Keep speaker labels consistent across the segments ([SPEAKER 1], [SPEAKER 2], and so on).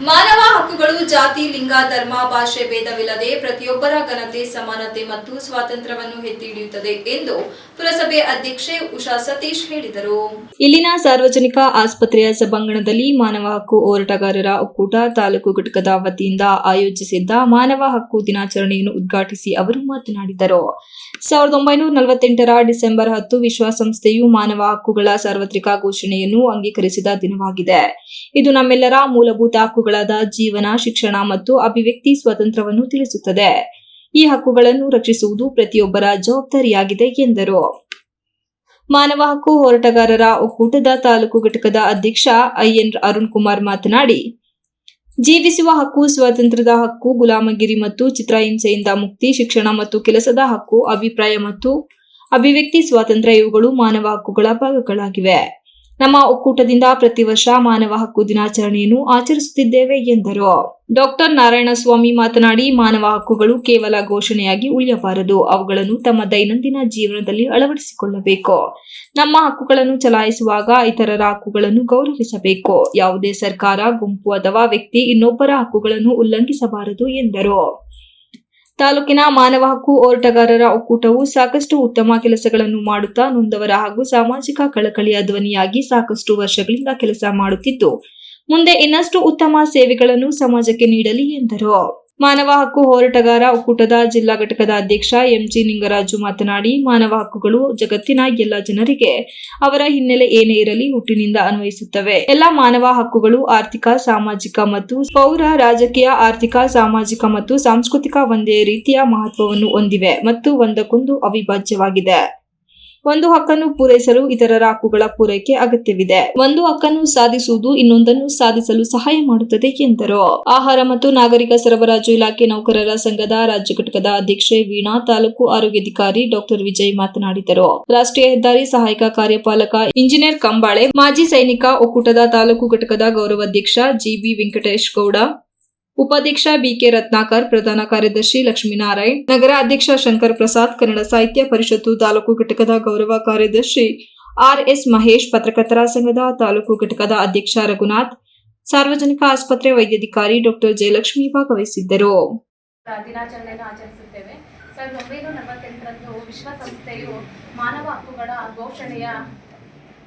[SPEAKER 1] ಮಾನವ ಹಕ್ಕುಗಳು, ಜಾತಿ, ಲಿಂಗ, ಧರ್ಮ, ಭಾಷೆ ಭೇದವಿಲ್ಲದೆ ಪ್ರತಿಯೊಬ್ಬರ ಘನತೆ, ಸಮಾನತೆ ಮತ್ತು ಸ್ವಾತಂತ್ರ್ಯವನ್ನು ಎತ್ತಿ ಹಿಡಿಯುತ್ತದೆ ಎಂದು ಪುರಸಭೆ ಅಧ್ಯಕ್ಷೆ ಉಷಾ ಸತೀಶ್ ಹೇಳಿದರು. ಇಲ್ಲಿನ ಸಾರ್ವಜನಿಕ ಆಸ್ಪತ್ರೆಯ ಸಭಾಂಗಣದಲ್ಲಿ ಮಾನವ ಹಕ್ಕು ಹೋರಾಟಗಾರರ ಒಕ್ಕೂಟ ತಾಲೂಕು ಘಟಕದ ವತಿಯಿಂದ ಆಯೋಜಿಸಿದ್ದ ಮಾನವ ಹಕ್ಕು ದಿನಾಚರಣೆಯನ್ನು ಉದ್ಘಾಟಿಸಿ ಅವರು ಮಾತನಾಡಿದರು. ಸಾವಿರದ ಒಂಬೈನೂರ ನಲವತ್ತೆಂಟರ ಡಿಸೆಂಬರ್ ಹತ್ತು ವಿಶ್ವಸಂಸ್ಥೆಯು ಮಾನವ ಹಕ್ಕುಗಳ ಸಾರ್ವತ್ರಿಕ ಘೋಷಣೆಯನ್ನು ಅಂಗೀಕರಿಸಿದ ದಿನವಾಗಿದೆ. ಇದು ನಮ್ಮೆಲ್ಲರ ಮೂಲಭೂತ ಹಕ್ಕುಗಳಾದ ಜೀವನ, ಶಿಕ್ಷಣ ಮತ್ತು ಅಭಿವ್ಯಕ್ತಿ ಸ್ವಾತಂತ್ರ್ಯವನ್ನು ತಿಳಿಸುತ್ತದೆ. ಈ ಹಕ್ಕುಗಳನ್ನು ರಕ್ಷಿಸುವುದು ಪ್ರತಿಯೊಬ್ಬರ ಜವಾಬ್ದಾರಿಯಾಗಿದೆ ಎಂದರು. ಮಾನವ ಹಕ್ಕು ಹೋರಾಟಗಾರರ ಒಕ್ಕೂಟದ ತಾಲೂಕು ಘಟಕದ ಅಧ್ಯಕ್ಷ ಐಎನ್ ಅರುಣ್ ಕುಮಾರ್ ಮಾತನಾಡಿ ಜೀವಿಸುವ ಹಕ್ಕು, ಸ್ವಾತಂತ್ರ್ಯದ ಹಕ್ಕು, ಗುಲಾಮಗಿರಿ ಮತ್ತು ಚಿತ್ರಹಿಂಸೆಯಿಂದ ಮುಕ್ತಿ, ಶಿಕ್ಷಣ ಮತ್ತು ಕೆಲಸದ ಹಕ್ಕು, ಅಭಿಪ್ರಾಯ ಮತ್ತು ಅಭಿವ್ಯಕ್ತಿ, ಸ್ವಾತಂತ್ರ್ಯ ಇವುಗಳು ಮಾನವ ಹಕ್ಕುಗಳ ಭಾಗಗಳಾಗಿವೆ. ನಮ್ಮ ಒಕ್ಕೂಟದಿಂದ ಪ್ರತಿ ವರ್ಷ ಮಾನವ ಹಕ್ಕು ದಿನಾಚರಣೆಯನ್ನು ಆಚರಿಸುತ್ತಿದ್ದೇವೆ ಎಂದರು. ಡಾಕ್ಟರ್ ನಾರಾಯಣಸ್ವಾಮಿ ಮಾತನಾಡಿ, ಮಾನವ ಹಕ್ಕುಗಳು ಕೇವಲ ಘೋಷಣೆಯಾಗಿ ಉಳಿಯಬಾರದು. ಅವುಗಳನ್ನು ತಮ್ಮ ದೈನಂದಿನ ಜೀವನದಲ್ಲಿ ಅಳವಡಿಸಿಕೊಳ್ಳಬೇಕು. ನಮ್ಮ ಹಕ್ಕುಗಳನ್ನು ಚಲಾಯಿಸುವಾಗ ಇತರರ ಹಕ್ಕುಗಳನ್ನು ಗೌರವಿಸಬೇಕು. ಯಾವುದೇ ಸರ್ಕಾರ ಗುಂಪು ಅಥವಾ ವ್ಯಕ್ತಿ ಇನ್ನೊಬ್ಬರ ಹಕ್ಕುಗಳನ್ನು ಉಲ್ಲಂಘಿಸಬಾರದು ಎಂದರು. ತಾಲೂಕಿನ ಮಾನವ ಹಕ್ಕು ಹೋರಾಟಗಾರರ ಒಕ್ಕೂಟವು ಸಾಕಷ್ಟು ಉತ್ತಮ ಕೆಲಸಗಳನ್ನು ಮಾಡುತ್ತಾ ನೊಂದವರ ಹಾಗೂ ಸಾಮಾಜಿಕ ಕಳಕಳಿಯ ಧ್ವನಿಯಾಗಿ ಸಾಕಷ್ಟು ವರ್ಷಗಳಿಂದ ಕೆಲಸ ಮಾಡುತ್ತಿದ್ದು, ಮುಂದೆ ಇನ್ನಷ್ಟು ಉತ್ತಮ ಸೇವೆಗಳನ್ನು ಸಮಾಜಕ್ಕೆ ನೀಡಲಿ ಎಂದರು. ಮಾನವ ಹಕ್ಕು ಹೋರಾಟಗಾರ ಒಕ್ಕೂಟದ ಜಿಲ್ಲಾ ಘಟಕದ ಅಧ್ಯಕ್ಷ ಎಂಜಿ ನಿಂಗರಾಜು ಮಾತನಾಡಿ, ಮಾನವ ಹಕ್ಕುಗಳು ಜಗತ್ತಿನ ಎಲ್ಲ ಜನರಿಗೆ ಅವರ ಹಿನ್ನೆಲೆ ಏನೇ ಇರಲಿ ಹುಟ್ಟಿನಿಂದ ಅನ್ವಯಿಸುತ್ತವೆ. ಎಲ್ಲ ಮಾನವ ಹಕ್ಕುಗಳು ಆರ್ಥಿಕ, ಸಾಮಾಜಿಕ ಮತ್ತು ಪೌರ, ರಾಜಕೀಯ, ಆರ್ಥಿಕ, ಸಾಮಾಜಿಕ ಮತ್ತು ಸಾಂಸ್ಕೃತಿಕ ಒಂದೇ ರೀತಿಯ ಮಹತ್ವವನ್ನು ಹೊಂದಿವೆ ಮತ್ತು ಒಂದಕ್ಕೊಂದು ಅವಿಭಾಜ್ಯವಾಗಿದೆ. ಒಂದು ಹಕ್ಕನ್ನು ಪೂರೈಸಲು ಇತರರ ಹಕ್ಕುಗಳ ಪೂರೈಕೆ ಅಗತ್ಯವಿದೆ. ಒಂದು ಹಕ್ಕನ್ನು ಸಾಧಿಸುವುದು ಇನ್ನೊಂದನ್ನು ಸಾಧಿಸಲು ಸಹಾಯ ಮಾಡುತ್ತದೆ ಎಂದರು. ಆಹಾರ ಮತ್ತು ನಾಗರಿಕ ಸರಬರಾಜು ಇಲಾಖೆ ನೌಕರರ ಸಂಘದ ರಾಜ್ಯ ಘಟಕದ ಅಧ್ಯಕ್ಷೆ ವೀಣಾ ತಾಲೂಕು ಆರೋಗ್ಯಾಧಿಕಾರಿ ಡಾಕ್ಟರ್ ವಿಜಯ್ ಮಾತನಾಡಿದರು. ರಾಷ್ಟ್ರೀಯ ಹೆದ್ದಾರಿ ಸಹಾಯಕ ಕಾರ್ಯಪಾಲಕ ಇಂಜಿನಿಯರ್ ಕಂಬಾಳೆ, ಮಾಜಿ ಸೈನಿಕ ಒಕ್ಕೂಟದ ತಾಲೂಕು ಘಟಕದ ಗೌರವಾಧ್ಯಕ್ಷ ಜಿಬಿ ವೆಂಕಟೇಶ್ ಗೌಡ ಉಪಾಧ್ಯಕ್ಷ ಬಿಕೆ ರತ್ನಾಕರ್, ಪ್ರಧಾನ ಕಾರ್ಯದರ್ಶಿ ಲಕ್ಷ್ಮೀನಾರಾಯಣ್, ನಗರ ಅಧ್ಯಕ್ಷ ಶಂಕರ್ ಪ್ರಸಾದ್, ಕನ್ನಡ ಸಾಹಿತ್ಯ ಪರಿಷತ್ತು ತಾಲೂಕು ಘಟಕದ ಗೌರವ ಕಾರ್ಯದರ್ಶಿ ಆರ್ ಎಸ್ ಮಹೇಶ್, ಪತ್ರಕರ್ತರ ಸಂಘದ ತಾಲೂಕು ಘಟಕದ ಅಧ್ಯಕ್ಷ ರಘುನಾಥ್, ಸಾರ್ವಜನಿಕ ಆಸ್ಪತ್ರೆ ವೈದ್ಯಾಧಿಕಾರಿ ಡಾಕ್ಟರ್ ಜಯಲಕ್ಷ್ಮಿ ಭಾಗವಹಿಸಿದ್ದರು.
[SPEAKER 2] ಮಾನವ ಹಕ್ಕುಗಳ ಘೋಷಣೆಯ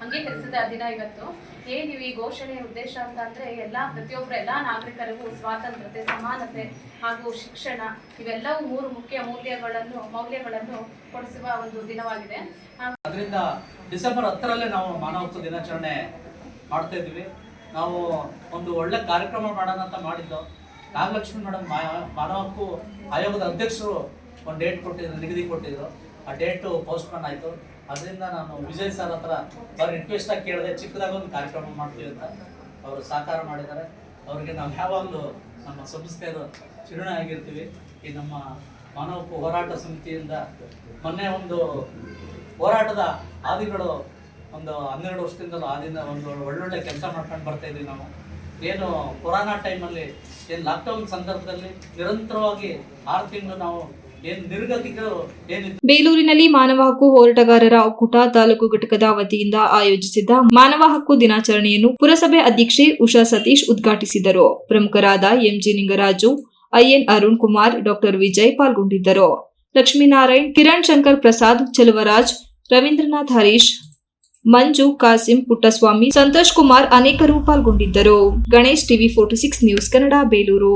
[SPEAKER 2] ಅಂಗೀಕರಿಸಿದ ದಿನ ಇವತ್ತು. ಏನಿವು ಘೋಷಣೆಯ ಉದ್ದೇಶ ಅಂತ ಅಂದ್ರೆ ಎಲ್ಲ ಪ್ರತಿಯೊಬ್ಬರು ಎಲ್ಲ ನಾಗರಿಕರಿಗೂ ಸ್ವಾತಂತ್ರ್ಯತೆ, ಸಮಾನತೆ ಹಾಗೂ ಶಿಕ್ಷಣ ಇವೆಲ್ಲವೂ ಮೂರು ಮುಖ್ಯ ಮೌಲ್ಯಗಳನ್ನು ಮೌಲ್ಯಗಳನ್ನು ಕೊಡಿಸುವ ಒಂದು ದಿನವಾಗಿದೆ.
[SPEAKER 3] ಅದರಿಂದ ಡಿಸೆಂಬರ್ ಹತ್ತರಲ್ಲೇ ನಾವು ಮಾನವ ಹಕ್ಕು ದಿನಾಚರಣೆ ಮಾಡ್ತಾ ಇದ್ವಿ ನಾವು ಒಂದು ಒಳ್ಳೆ ಕಾರ್ಯಕ್ರಮ ಮಾಡೋಣ ಅಂತ ಮಾಡಿದ್ದು. ನಾಗಲಕ್ಷ್ಮಿ ಮೇಡಮ್ ಮಾನವ ಹಕ್ಕು ಆಯೋಗದ ಅಧ್ಯಕ್ಷರು ಒಂದು ಡೇಟ್ ಕೊಟ್ಟಿದ್ರು, ನಿಗದಿ ಕೊಟ್ಟಿದ್ರು. ಆ ಡೇಟು ಪೋಸ್ಟ್ಪೋನ್ ಆಯಿತು. ಅದರಿಂದ ನಾನು ವಿಜಯ್ ಸರ್ ಹತ್ರ ಅವ್ರ ರಿಕ್ವೆಸ್ಟ್ ಆಗಿ ಕೇಳಿದೆ, ಚಿಕ್ಕದಾಗ ಒಂದು ಕಾರ್ಯಕ್ರಮ ಮಾಡ್ತೀವಿ ಅಂತ ಅವರು ಸಹಕಾರ ಮಾಡಿದ್ದಾರೆ. ಅವರಿಗೆ ನಾವು ಯಾವಾಗಲೂ ನಮ್ಮ ಸಂಸ್ಥೆಯದು ಚಿರುಣೆ ಆಗಿರ್ತೀವಿ. ಈ ನಮ್ಮ ಮಾನವ ಹೋರಾಟ ಸಮಿತಿಯಿಂದ ಮೊನ್ನೆ ಒಂದು ಹೋರಾಟದ ಆದಿಗಳು ಒಂದು ಹನ್ನೆರಡು ವರ್ಷದಿಂದಲೂ ಆದಿಂದ ಒಂದು ಒಳ್ಳೊಳ್ಳೆ ಕೆಲಸ ಮಾಡ್ಕೊಂಡು ಬರ್ತಾ ಇದ್ದೀವಿ ನಾವು. ಏನು ಕೊರೋನಾ ಟೈಮಲ್ಲಿ ಏನು ಲಾಕ್ಡೌನ್ ಸಂದರ್ಭದಲ್ಲಿ ನಿರಂತರವಾಗಿ ಆರು ತಿಂಗಳು ನಾವು
[SPEAKER 1] ಬೇಲೂರಿನಲ್ಲಿ ಮಾನವ ಹಕ್ಕು ಹೋರಾಟಗಾರರ ಒಕ್ಕೂಟ ತಾಲೂಕು ಘಟಕದ ವತಿಯಿಂದ ಆಯೋಜಿಸಿದ್ದ ಮಾನವ ಹಕ್ಕು ದಿನಾಚರಣೆಯನ್ನು ಪುರಸಭೆ ಅಧ್ಯಕ್ಷೆ ಉಷಾ ಸತೀಶ್ ಉದ್ಘಾಟಿಸಿದರು. ಪ್ರಮುಖರಾದ MG Ningaraju, IN Arun Kumar, doctor Vijay ಪಾಲ್ಗೊಂಡಿದ್ದರು. ಲಕ್ಷ್ಮೀನಾರಾಯಣ್, ಕಿರಣ್ ಶಂಕರ್ ಪ್ರಸಾದ್, ಚಲುವರಾಜ್, ರವೀಂದ್ರನಾಥ್ ಹರೀಶ್, ಮಂಜು, ಕಾಸಿಂ, ಪುಟ್ಟಸ್ವಾಮಿ, ಸಂತೋಷ್ ಕುಮಾರ್ ಅನೇಕರು ಪಾಲ್ಗೊಂಡಿದ್ದರು. Ganesh TV forty six news Kannada, Belur.